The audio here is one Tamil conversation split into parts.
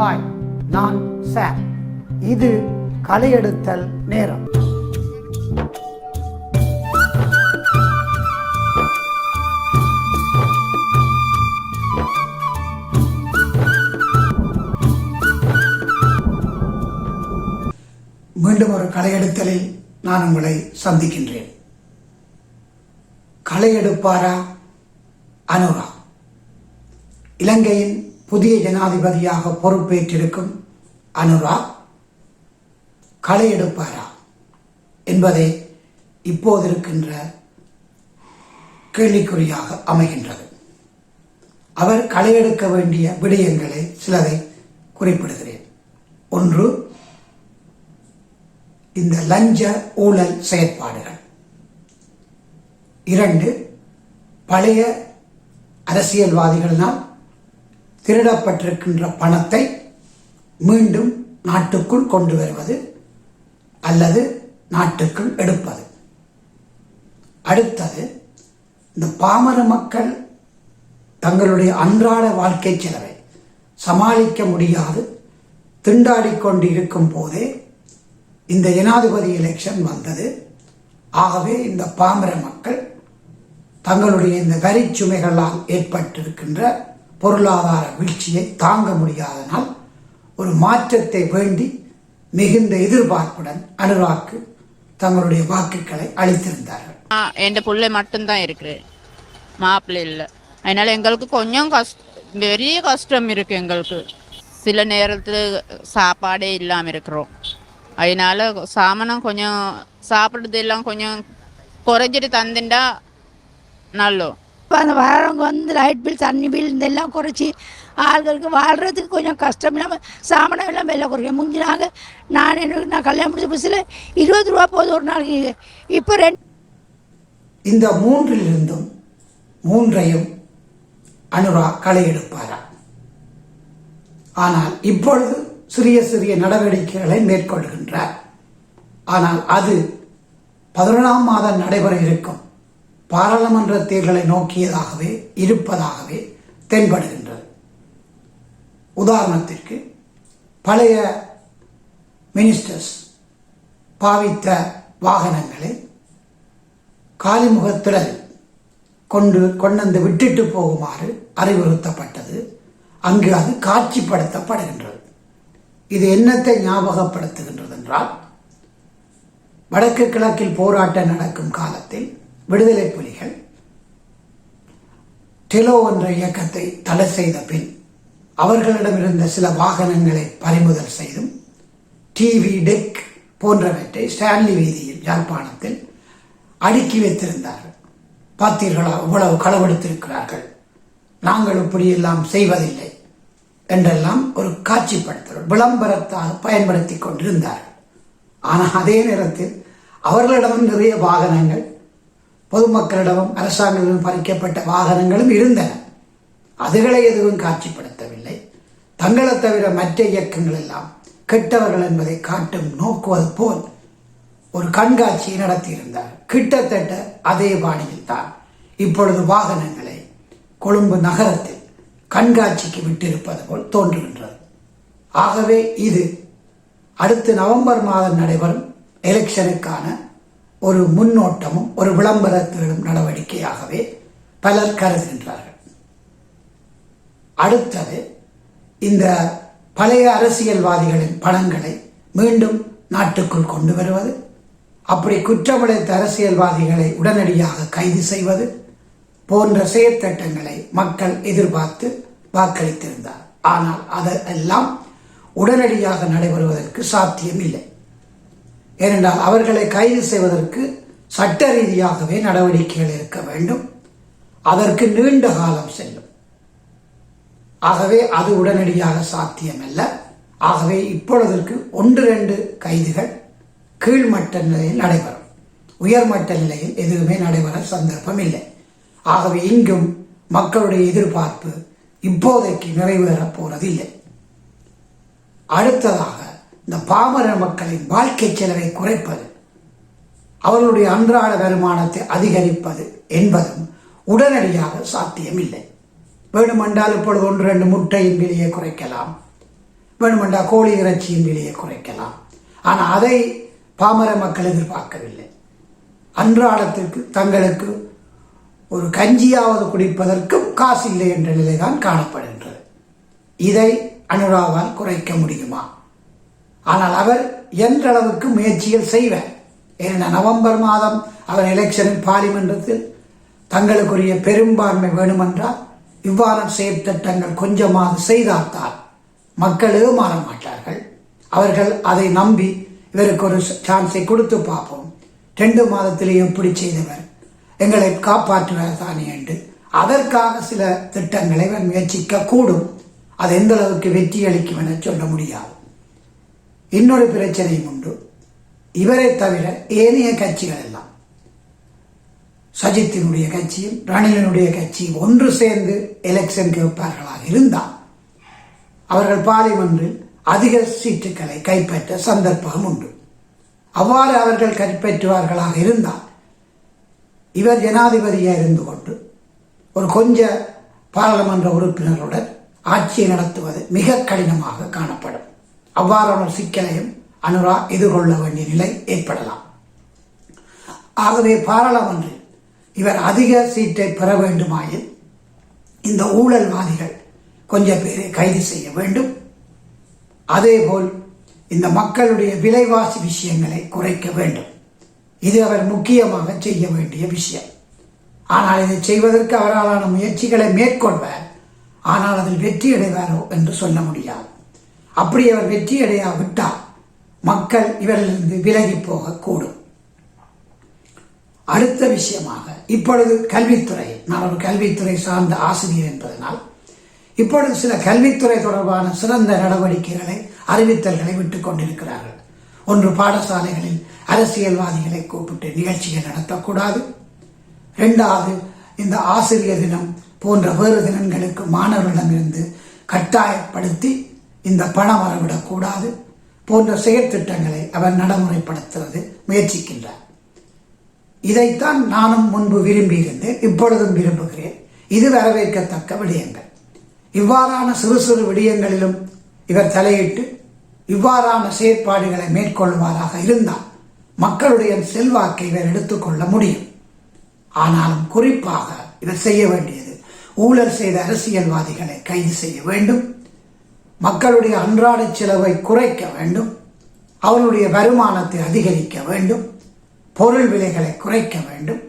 ஹாய் நான் சார். இது களையெடுத்தல் நேரம். மீண்டும் ஒரு கலையெடுத்தலில் நான் உங்களை சந்திக்கின்றேன். களையெடுப்பாரா அனுரா. இலங்கையின் புதிய ஜனாதிபதியாக பொறுப்பேற்றிருக்கும் அனுரா களை எடுப்பாரா என்பதே இப்போது இருக்கின்ற கேள்விக்குறியாக அமைகின்றது. அவர் களை எடுக்க வேண்டிய விடயங்களை சிலதை குறிப்பிடுகிறேன். ஒன்று இந்த லஞ்ச ஊழல் செயற்பாடுகள். இரண்டு பழைய அரசியல்வாதிகளினால் திருடப்பட்டிருக்கின்ற பணத்தை மீண்டும் நாட்டுக்குள் கொண்டு வருவது அல்லது நாட்டுக்குள் எடுப்பது. அடுத்தது இந்த பாமர மக்கள் தங்களுடைய அன்றாட வாழ்க்கை செலவை சமாளிக்க முடியாது. திண்டாடி கொண்டு இருக்கும் போதே இந்த ஜனாதிபதி எலெக்ஷன் வந்தது. ஆகவே இந்த பாமர மக்கள் தங்களுடைய இந்த வரி சுமைகளால் ஏற்பட்டிருக்கின்ற பொருளாதார வீழ்ச்சியை தாங்க முடியாதனால் ஒரு மாற்றத்தை வேண்டி மிகுந்த எதிர்பார்ப்புடன் அனுராக்கு தங்களுடைய வாக்குகளை அளித்திருந்தார்கள். என் பிள்ளை மட்டும்தான் இருக்கு மாப்பிள்ளை இல்லை. அதனால எங்களுக்கு கொஞ்சம் கஷ்ட பெரிய கஷ்டம் இருக்கு எங்களுக்கு. சில நேரத்தில் சாப்பாடே இல்லாமல் இருக்கிறோம். அதனால சாமானம் கொஞ்சம் சாப்பிட்றது எல்லாம் கொஞ்சம் குறைஞ்சிட்டு தந்துட்டா நல்லோம். இப்போ அந்த வரவங்க வந்து லைட் பில் தண்ணி பில் இதெல்லாம் குறைச்சி ஆள்களுக்கு வாழ்கிறதுக்கு கொஞ்சம் கஷ்டம் இல்லாமல் சாமானம் எல்லாம் வெளில குறைக்கும். முந்தினாங்க நான் எனக்கு நான் கல்யாணம் முடிச்ச புதுசில் இருபது ரூபா போதும் ஒரு நாளைக்கு. இப்போ ரெண்டு இந்த மூன்றிலிருந்தும் மூன்றையும் அனுரா களை எடுப்பாரா? ஆனால் இப்பொழுது சிறிய சிறிய நடவடிக்கைகளை மேற்கொள்கின்றார். ஆனால் அது பதினொன்றாம் மாதம் நடைபெற இருக்கும். பாராளுமன்ற தேர்தலை நோக்கியதாகவே இருப்பதாகவே தென்படுகின்றது. உதாரணத்திற்கு பழைய மினிஸ்டர்ஸ் பாவித்த வாகனங்களை காலிமுகத்திடல் கொண்டு கொண்டு விட்டுட்டு போகுமாறு அறிவுறுத்தப்பட்டது. அங்கு அது காட்சிப்படுத்தப்படுகின்றது. இது என்னத்தை ஞாபகப்படுத்துகின்றது என்றால் வடக்கு கிழக்கில் போராட்டம் நடக்கும் காலத்தில் விடுதலை புலிகள் டெலோ என்ற இயக்கத்தை தடை செய்த பின் அவர்களிடமிருந்த சில வாகனங்களை பறிமுதல் செய்தும் டிவி டெக் போன்றவற்றை ஸ்டான்லி வீதியில் யாழ்ப்பாணத்தில் அடுக்கி வைத்திருந்தார்கள். பார்த்தீர்களா இவ்வளவு களவெடுத்திருக்கிறார்கள். நாங்கள் இப்படியெல்லாம் செய்வதில்லை என்றெல்லாம் ஒரு காட்சிப்படுத்தல் விளம்பரத்தாக பயன்படுத்தி கொண்டிருந்தார்கள். ஆனால் அதே நேரத்தில் அவர்களிடம் நிறைய வாகனங்கள் பொதுமக்களிடமும் அரசாங்கத்திடம் பறிக்கப்பட்ட வாகனங்களும் இருந்தன. அதுகளை எதுவும் காட்சிப்படுத்தவில்லை. தங்களை தவிர மற்ற இயக்கங்கள் எல்லாம் கெட்டவர்கள் என்பதை காட்டும் நோக்குவது போல் ஒரு கண்காட்சியை நடத்தியிருந்தார். கிட்டத்தட்ட அதே பாணியில் தான். இப்பொழுது வாகனங்களை கொழும்பு நகரத்தில் கண்காட்சிக்கு விட்டிருப்பது போல் தோன்றுகின்றது. ஆகவே இது அடுத்து நவம்பர் மாதம் நடைபெறும் எலெக்ஷனுக்கான ஒரு முன்னோட்டமும் ஒரு விளம்பரத்திடும் நடவடிக்கையாகவே பலர் கருதுகின்றார்கள். அடுத்தது இந்த பழைய அரசியல்வாதிகளின் பணங்களை மீண்டும் நாட்டுக்குள் கொண்டு வருவது அப்படி குற்றமடைத்த அரசியல்வாதிகளை உடனடியாக கைது செய்வது போன்ற செயற்திட்டங்களை மக்கள் எதிர்பார்த்து வாக்களித்திருந்தார். ஆனால் அதெல்லாம் உடனடியாக நடைபெறுவதற்கு சாத்தியம் இல்லை ஏனென்றால் அவர்களை கைது செய்வதற்கு சட்ட ரீதியாகவே நடவடிக்கைகள் இருக்க வேண்டும். அதற்கு நீண்ட காலம் செல்லும். ஆகவே அது உடனடியாக சாத்தியமல்ல. ஆகவே இப்பொழுதற்கு ஒன்று ரெண்டு கைதுகள் கீழ்மட்ட நிலையில் நடைபெறும். உயர்மட்ட நிலையில் எதுவுமே நடைபெற சந்தர்ப்பம் இல்லை ஆகவே இங்கும் மக்களுடைய எதிர்பார்ப்பு இப்போதைக்கு நிறைவேறப் போறதில்லை. அடுத்ததாக இந்த பாமர மக்களின் வாழ்க்கை செலவை குறைப்பது அவர்களுடைய அன்றாட வருமானத்தை அதிகரிப்பது என்பதும் உடனடியாக சாத்தியமில்லை. வேணுமென்றால் இப்பொழுது ஒன்று ரெண்டு முட்டையின் விலையை குறைக்கலாம். வேணுமென்றால் கோழி இறைச்சியின் விலையை குறைக்கலாம். ஆனால் அதை பாமர மக்கள் எதிர்பார்க்கவில்லை. அன்றாடத்திற்கு தங்களுக்கு ஒரு கஞ்சியாவது குடிப்பதற்கும் காசு இல்லை என்ற நிலைதான் காணப்படுகின்றது. இதை அனுராவால் குறைக்க முடியுமா? ஆனால் அவர் என்றளவுக்கு முயற்சிகள் செய்வார். ஏன்னா நவம்பர் மாதம் அவர் எலெக்ஷனில் பார்லிமென்றத்தில் தங்களுக்குரிய பெரும்பான்மை வேணுமென்றால் இவ்வாறு செயற்திட்டங்கள் கொஞ்சமாவது செய்தால்தான் மக்கள் ஏமாற மாட்டார்கள். அவர்கள் அதை நம்பி இவருக்கு ஒரு சான்ஸை கொடுத்து பார்ப்போம். ரெண்டு மாதத்திலே எப்படி செய்தவர் எங்களை காப்பாற்றுவார் தானே என்று. அதற்காக சில திட்டங்களை முயற்சிக்க கூடும் அது எந்த அளவுக்கு வெற்றி அளிக்கும் என சொல்ல முடியாது. இன்னொரு பிரச்சனையும் உண்டு. இவரை தவிர ஏனைய கட்சிகள் எல்லாம். சஜித்தினுடைய கட்சியும் ரணிலனுடைய கட்சியும் ஒன்று சேர்ந்து எலெக்ஷன் கேட்பார்களாக இருந்தால் அவர்கள் பார்லிமென்றில் அதிக சீட்டுகளை கைப்பற்ற சந்தர்ப்பம் உண்டு. அவ்வாறு அவர்கள் கைப்பற்றுவார்களாக இருந்தால் இவர் ஜனாதிபதியாக இருந்து கொண்டு ஒரு கொஞ்ச பாராளுமன்ற உறுப்பினருடன் ஆட்சியை நடத்துவது மிக கடினமாக காணப்படும். அவ்வாறான சிக்கலையும் அனுரா எதிர்கொள்ள வேண்டிய நிலை ஏற்படலாம். ஆகவே பாராளுமன்றில் இவர் அதிக சீட்டை பெற வேண்டுமாயின் இந்த ஊழல்வாதிகள் கொஞ்ச பேரை கைது செய்ய வேண்டும். அதேபோல் இந்த மக்களுடைய விலைவாசி விஷயங்களை குறைக்க வேண்டும். இது அவர் முக்கியமாக செய்ய வேண்டிய விஷயம். ஆனால் இதை செய்வதற்கு அவராலான முயற்சிகளை மேற்கொள்வார். ஆனால் அதில் வெற்றி அடைவாரோ என்று சொல்ல முடியாது. அப்படி அவர் வெற்றி அடையாவிட்டால் மக்கள் இவரிலிருந்து விலகி போகக்கூடும். அடுத்த விஷயமாக இப்பொழுது கல்வித்துறை நான் ஒரு கல்வித்துறை சார்ந்த ஆசிரியர் என்பதனால் இப்பொழுது சில கல்வித்துறை தொடர்பான சிறந்த நடவடிக்கைகளை அறிவித்தல்களை விட்டுக் கொண்டிருக்கிறார்கள். ஒன்று பாடசாலைகளில் அரசியல்வாதிகளை கூப்பிட்டு நிகழ்ச்சிகள் நடத்தக்கூடாது. இரண்டாவது இந்த ஆசிரியர் தினம் போன்ற வேறு தினங்களுக்கு மாணவர்களிடமிருந்து கட்டாயப்படுத்தி இந்த பணம் வரவிடக்கூடாது போன்ற செயற்திட்டங்களை அவர் நடைமுறைப்படுத்துவது முயற்சிக்கின்றார். இதைத்தான் நானும் முன்பு விரும்பியிருந்தேன் இப்பொழுதும் விரும்புகிறேன். இது வரவேற்கத்தக்க விடயங்கள். இவ்வாறான சிறு சிறு விடயங்களிலும் இவர் தலையிட்டு இவ்வாறான செயற்பாடுகளை மேற்கொள்வாராக இருந்தால் மக்களுடைய செல்வாக்கை இவர் எடுத்துக்கொள்ள முடியும். ஆனாலும் குறிப்பாக இவர் செய்ய வேண்டியது ஊழல் செய்த அரசியல்வாதிகளை கைது செய்ய வேண்டும். மக்களுடைய அன்றாட செலவை குறைக்க வேண்டும். அவர்களுடைய வருமானத்தை அதிகரிக்க வேண்டும். பொருள் விலைகளை குறைக்க வேண்டும்.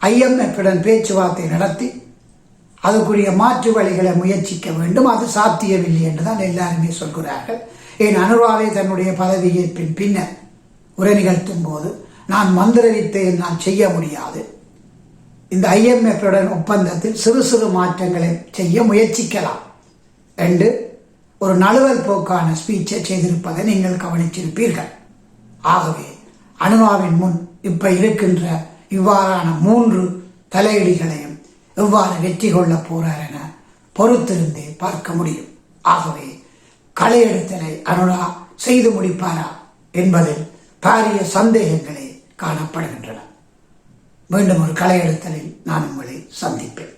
ஐஎம்எஃப்புடன் பேச்சுவார்த்தை நடத்தி அதுக்குரிய மாற்று வழிகளை முயற்சிக்க வேண்டும். அது சாத்தியமில்லை என்றுதான் எல்லாருமே சொல்கிறார்கள். என் அனுராவை தன்னுடைய பதவியேற்பின் பின்னர் உரை நிகழ்த்தும் போது நான் மந்திரவித்தை நான் செய்ய முடியாது. இந்த ஐஎம்எஃபுடன் ஒப்பந்தத்தில் சிறு சிறு மாற்றங்களை செய்ய முயற்சிக்கலாம். என்று ஒரு நழுவல் போக்கான ஸ்பீச்சை செய்திருப்பதை நீங்கள் கவனிச்சிருப்பீர்கள் ஆகவே அனுமாவின் முன் இப்ப இருக்கின்ற இவ்வாறான மூன்று தலையீடுகளையும் எவ்வாறு வெற்றி கொள்ளப் போறார் என பொறுத்திருந்தே பார்க்க முடியும். ஆகவே களையெடுத்தலை அனுரா செய்து முடிப்பாரா என்பதில் பாரிய சந்தேகங்களே காணப்படுகின்றன. மீண்டும் ஒரு களையெடுத்தலில் நான் உங்களை சந்திப்பேன்.